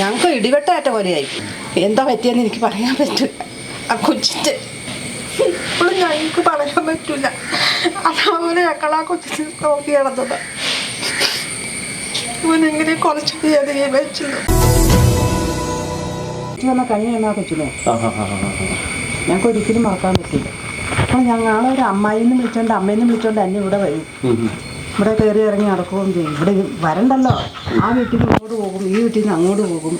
ഞങ്ങൾക്ക് ഇടിവെട്ടേറ്റ പോലെയായി എന്താ പറ്റിയെന്ന് എനിക്ക് പറയാൻ പറ്റില്ല ആ കൊച്ചിട്ട് ഇപ്പോഴും ഞങ്ങൾക്ക് പറയാൻ പറ്റില്ല അതേപോലെ ഞങ്ങൾ ആ കൊച്ചിനെ നോക്കി കിടന്നത് ഇവനെങ്ങനെ കുറച്ച് വെച്ചത് വന്ന കഴിഞ്ഞ എന്നാ കൊച്ചിനെ. ഞങ്ങൾക്ക് ഒരിക്കലും മറക്കാൻ പറ്റില്ല. അപ്പൊ ഞങ്ങളൊരു ഒരു അമ്മായിന്ന് വിളിച്ചോണ്ട് അമ്മയെന്ന് വിളിച്ചോണ്ട് എന്നെ ഇവിടെ വരും. ഇവിടെ കയറി ഇറങ്ങി നടക്കുകയും ചെയ്യും. ഇവിടെ വരണ്ടല്ലോ. ആ വീട്ടിൽ നിന്ന് അങ്ങോട്ട് പോകും ഈ വീട്ടിൽ നിന്ന് അങ്ങോട്ട് പോകും.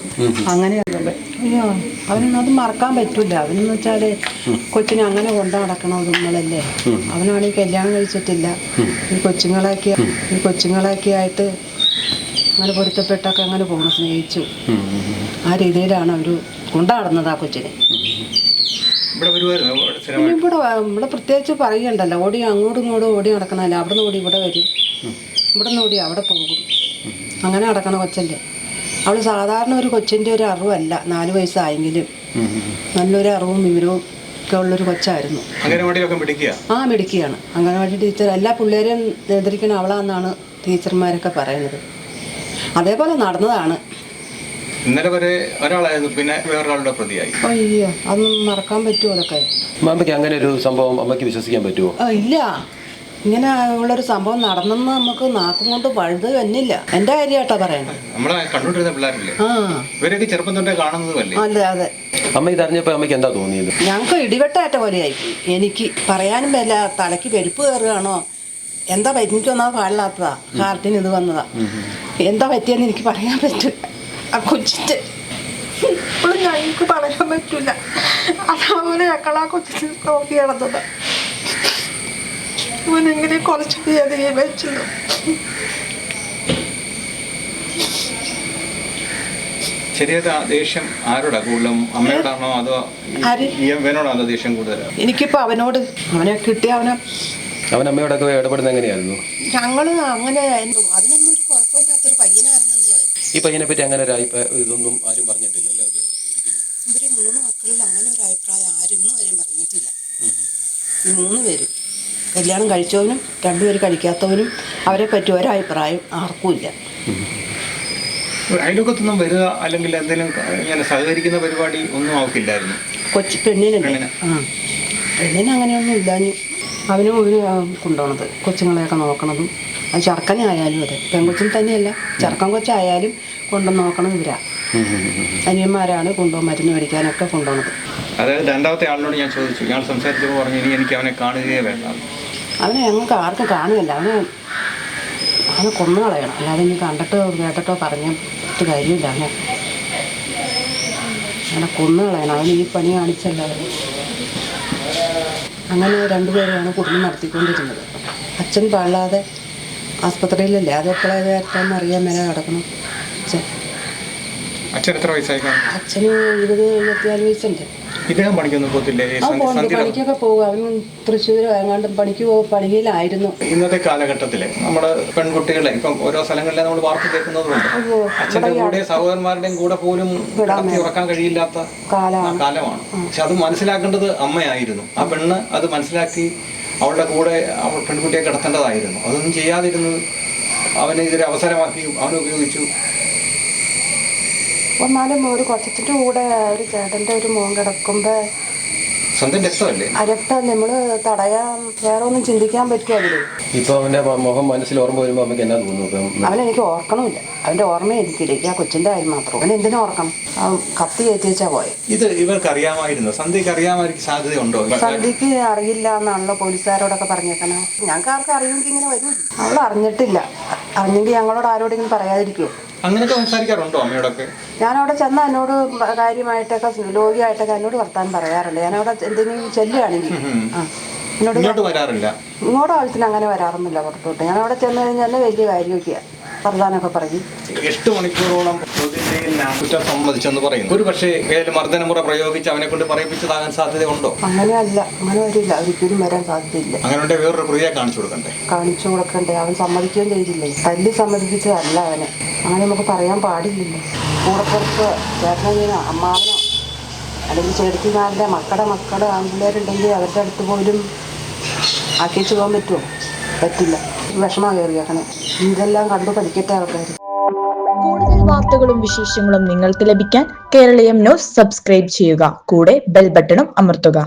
അങ്ങനെയല്ലേ അയ്യോ അവനൊന്നും മറക്കാൻ പറ്റില്ല അവനെന്ന് വെച്ചാൽ കൊച്ചിനെ അങ്ങനെ കൊണ്ടു നടക്കണം നമ്മളല്ലേ. അവനാണെങ്കിൽ കല്യാണം കഴിച്ചിട്ടില്ല. ഈ കൊച്ചുങ്ങളൊക്കെ ഈ കൊച്ചുങ്ങളൊക്കെ ആയിട്ട് അങ്ങനെ പൊരുത്തപ്പെട്ടൊക്കെ അങ്ങനെ പോകണം സ്നേഹിച്ചു. ആ രീതിയിലാണ് അവർ കൊണ്ടാടുന്നത് ആ കൊച്ചിനെ. ഇവിടെ പിന്നെ ഇവിടെ ഇവിടെ പ്രത്യേകിച്ച് പറയണ്ടല്ലോ ഓടി അങ്ങോട്ടും ഇങ്ങോട്ടും ഓടി നടക്കണമല്ല അവിടെ നിന്ന് ഓടി ഇവിടെ വരും. ഇവിടെ നിന്ന് ഓടി അവിടെ പോകും. അങ്ങനെ നടക്കണ കൊച്ചല്ലേ. അവൾ സാധാരണ ഒരു കൊച്ചിന്റെ ഒരു അറിവല്ല. നാല് വയസ്സായെങ്കിലും. നല്ലൊരു അറിവും വിവരവും ഒക്കെ ഉള്ളൊരു കൊച്ചായിരുന്നു. ആ മിടുക്കിയാണ്. അംഗനവാടി ടീച്ചർ എല്ലാ പിള്ളേരെയും നിയന്ത്രിക്കണം അവളാന്നാണ് ടീച്ചർമാരൊക്കെ പറയുന്നത്. അതേപോലെ നടന്നതാണ്. ഇന്നലെ വരെ ഒരാളായിരുന്നു പിന്നെ വേറൊരാളുടെ പ്രതിയായി. അയ്യോ അതൊന്നും മറക്കാൻ പറ്റുമോ അതൊക്കെ? അമ്മയ്ക്ക് അങ്ങനെ ഒരു സംഭവം അമ്മയ്ക്ക് വിശ്വസിക്കാൻ പറ്റുമോ? ആ, ഇല്ല. ഇങ്ങനെ ഉള്ളൊരു സംഭവം നടന്നെന്ന് നമുക്ക് നാക്കും കൊണ്ട് പഴുത് തന്നില്ല എന്റെ കാര്യമായിട്ടാ പറയണത് നമ്മളെ കണ്ടുകൊണ്ടിരുന്ന പിള്ളേരില്ലേ? ആ. ഇവരൊക്കെ ചെറുപ്പം തൊട്ടേ കാണുന്നതുമല്ലേ? അതെ അതെ. അമ്മ ഇതറിഞ്ഞപ്പോൾ അമ്മയ്ക്ക് എന്താ തോന്നിയത്? ഞങ്ങൾക്ക് ഇടിവെട്ടാറ്റ പോലെയായി. എനിക്ക് പറയാനും പറ്റില്ല തലയ്ക്ക് പെരുപ്പ് കയറുകയാണോ? എന്താ പറ്റി എനിക്കൊന്നാ പാടില്ലാത്തതാ. ഹാർട്ടിന് ഇത് വന്നതാ. എന്താ പറ്റിയെന്ന് എനിക്ക് പറയാൻ പറ്റില്ല. കൊച്ചിട്ട് ഇപ്പോഴും ഞങ്ങൾക്ക് പറയാൻ പറ്റില്ല അതേപോലെ ഞങ്ങൾ ആ കൊച്ചിനെ നോക്കി നടന്നത്. ഇവനെങ്ങനെ കുറച്ച് തീയതി വെച്ചത് ശരിയായിട്ട് ദേഷ്യം ആരോടാ കൂടുതലും? അമ്മയോടാണോ അതോ ഇവനോടാണോ ദേഷ്യം കൂടുതൽ എനിക്കിപ്പോൾ അവനോട് അവനെ കിട്ടിയ അവനെ അവൻ അമ്മയോടൊക്കെ ഇടപെടുന്ന എങ്ങനെയായിരുന്നു? ഞങ്ങൾ അങ്ങനെ അതിനൊന്നും ഒരു കുഴപ്പമില്ലാത്തൊരു പയ്യനായിരുന്നെന്ന് ഞാൻ ഈ പയ്യനെ പറ്റി അങ്ങനെ ഒരു അഭിപ്രായം ഇതൊന്നും ആരും പറഞ്ഞിട്ടില്ല അല്ലേ? ഒരു ഒരിക്കലും. ഇവർ മൂന്ന് മക്കളിൽ അങ്ങനെ ഒരു അഭിപ്രായം ആരും വരെയും പറഞ്ഞിട്ടില്ല. ഈ മൂന്ന് പേരും. കല്യാണം കഴിച്ചവനും രണ്ടുപേര് കഴിക്കാത്തവനും അവരെ പറ്റി ഒരഭിപ്രായം ആർക്കും ഇല്ല. അയൽവക്കത്തൊന്നും വരിക അല്ലെങ്കിൽ എന്തെങ്കിലും ഇങ്ങനെ സഹകരിക്കുന്ന പരിപാടി ഒന്നും അവക്കില്ലായിരുന്നു കൊച്ചു പെണ്ണിനല്ലേ? പെണ്ണിന്. ആ. പെണ്ണിന് അങ്ങനെയൊന്നും ഇല്ലാഞ്ഞു അവനും ഒരു കൊണ്ടുപോണത്. കൊച്ചുങ്ങളെയൊക്കെ നോക്കണതും അത് ചെറുക്കനായാലും അതെ. പെൺകൊച്ചിന് തന്നെയല്ല. ചെറുക്കൻ കൊച്ചായാലും കൊണ്ടു നോക്കണം ഇവരാ. അനിയന്മാരാണ് കൊണ്ടുപോകും മരുന്ന് മേടിക്കാനൊക്കെ കൊണ്ടുപോകുന്നത് അതായത് രണ്ടാമത്തെ ആളിനോട് ഞാൻ ചോദിച്ചു. ഞാൻ സംസാരിച്ചപ്പോൾ പറഞ്ഞു ഇനി എനിക്ക് അവനെ കാണുകയേ വേണ്ട. അവനെ ഞങ്ങൾക്ക് ആർക്കും കാണുകയില്ല. അവനെ അവനെ കൊന്നു കളയണം. അല്ലാതെ ഇനി കണ്ടിട്ടോ കേട്ടിട്ടോ പറഞ്ഞിട്ട് കാര്യമില്ല അവനെ. അവനെ കൊന്നു കളയണം. അവൻ ഈ പണി കാണിച്ചല്ല. അവന് അങ്ങനെ രണ്ടുപേരെയാണ് കുടുംബം നടത്തിക്കൊണ്ടിരുന്നത്. അച്ഛൻ പാടാതെ ആസ്പത്രിയിലല്ലേ? അത് എപ്പോഴായത് വരട്ടാന്ന് അറിയാൻ മേലെ കിടക്കണം അച്ഛൻ എത്ര വയസ്സായി അച്ഛന് ഇരുപത് ഇരുപത്തിനാല് വയസ്സുണ്ട്. ഇദ്ദേഹം പണിക്കൊന്നും പോകത്തില്ലേ? പണിക്കൊക്കെ പോകും അവൻ തൃശ്ശൂർ എങ്ങാണ്ട് പണിക്ക് പോകും പണിയിലായിരുന്നു. ഇന്നത്തെ കാലഘട്ടത്തിൽ നമ്മുടെ പെൺകുട്ടികളെ ഇപ്പം ഓരോ സ്ഥലങ്ങളിലെ നമ്മൾ വാർത്ത കേൾക്കുന്നതുകൊണ്ട് അച്ഛന്റെ കൂടെ സഹോദരന്മാരുടെയും കൂടെ പോലും ഉറക്കാൻ കഴിയില്ലാത്ത കാലമാണ്. പക്ഷെ അത് മനസ്സിലാക്കേണ്ടത് അമ്മയായിരുന്നു. ആ പെണ്ണ് അത് മനസ്സിലാക്കി അവളുടെ കൂടെ അവൾ പെൺകുട്ടിയെ കിടത്തേണ്ടതായിരുന്നു. അതൊന്നും ചെയ്യാതിരുന്നത് അവനെ ഇതൊരു അവസരമാക്കി അവനെ ഉപയോഗിച്ചു. എന്നാലും ഒരു കൊച്ചത്തിന്റെ കൂടെ ഒരു ചേട്ടന്റെ ഒരു മോൻ കിടക്കുമ്പോൾ സ്വന്തം രക്തമല്ലേ? അരക്ത നമ്മൾ തടയാൻ വേറെ ഒന്നും ചിന്തിക്കാൻ പറ്റുമോ അതിൽ ഇപ്പൊ അവന്റെ മുഖം മനസ്സിൽ ഓർമ്മ വരുമ്പോൾ അമ്മയ്ക്ക് എന്നാ തോന്നുന്നു? ഇപ്പം അവനെനിക്ക് ഓർക്കണമില്ല. അവന്റെ ഓർമ്മ എനിക്കില്ല എനിക്ക് ആ കൊച്ചിന്റെ കാര്യം മാത്രം. അവൻ എന്തിനു ഓർക്കണം? അവൻ കത്തി കയറ്റി പോയെ ഇത് ഇവർക്ക് അറിയാമായിരുന്നു സന്ധ്യക്ക് അറിയാമായിരിക്കും സാധ്യതയുണ്ടോ? സന്ധ്യക്ക് അറിയില്ല എന്നാണല്ലോ പോലീസുകാരോടൊക്കെ പറഞ്ഞേക്കണം. ഞങ്ങൾക്ക് ആർക്കും അറിയുമെങ്കിൽ ഇങ്ങനെ വരും. അവൾ അറിഞ്ഞിട്ടില്ല അറിഞ്ഞെങ്കിൽ ഞങ്ങളോട് ആരോടെങ്കിലും പറയാതിരിക്കുമോ അങ്ങനെയൊക്കെ സംസാരിക്കാറുണ്ടോ അമ്മയോടൊക്കെ? ഞാനവിടെ ചെന്ന് എന്നോട് കാര്യമായിട്ടൊക്കെ രോഗിയായിട്ടൊക്കെ എന്നോട് വർത്താൻ പറയാറുണ്ട്. ഞാനവിടെ എന്തെങ്കിലും ചെല്ലുകയാണെങ്കിൽ ഇങ്ങോട്ട് വരാറില്ല? ഇങ്ങോട്ട് ആവശ്യത്തിന് അങ്ങനെ വരാറൊന്നുമില്ല പുറത്തോട്ട്. ഞാൻ അവിടെ ചെന്ന് കഴിഞ്ഞാൽ വലിയ കാര്യമൊക്കെയാണ് വർത്താനമൊക്കെ പറയും. എട്ട് മണിക്കൂറോളം കുറ്റം സമ്മതിച്ചെന്ന് പറയുന്നു. ഒരു പക്ഷേ ഏതെങ്കിലും മർദ്ദനമുറ പ്രയോഗിച്ച് അവനെ കൊണ്ട് പറയിപ്പിച്ചതാകാൻ സാധ്യതയുണ്ടോ? അങ്ങനെയല്ല അങ്ങനെ വരില്ല ഒരിക്കലും വരാൻ സാധ്യതയില്ല. അങ്ങനെ വേറൊരു പ്രതിയെ കാണിച്ചു കൊടുക്കണ്ടേ? കാണിച്ചു കൊടുക്കണ്ടേ. അവൻ സമ്മതിക്കുകയും ചെയ്തില്ലേ? തല്ലി സമ്മതിപ്പിച്ചതല്ല അവനെ. അങ്ങനെ നമുക്ക് പറയാൻ പാടില്ലല്ലോ. കൂടപ്പുറത്ത് ചേട്ടനോ അമ്മാവനോ അല്ലെങ്കിൽ ചേട്ടത്തിമാരുടെ മക്കളുടെ മക്കളുടെ ആൺപിള്ളേരുണ്ടെങ്കിൽ അവരുടെ അടുത്ത് പോലും ആക്കിച്ചു പോകാൻ പറ്റുമോ? പറ്റില്ല. ഇതെല്ലാം കണ്ടു പഠിക്കട്ടെ കൂടുതൽ വാർത്തകളും വിശേഷങ്ങളും നിങ്ങൾക്ക് ലഭിക്കാൻ കേരളീയം ന്യൂസ് സബ്സ്ക്രൈബ് ചെയ്യുക. കൂടെ ബെൽ ബട്ടണും അമർത്തുക.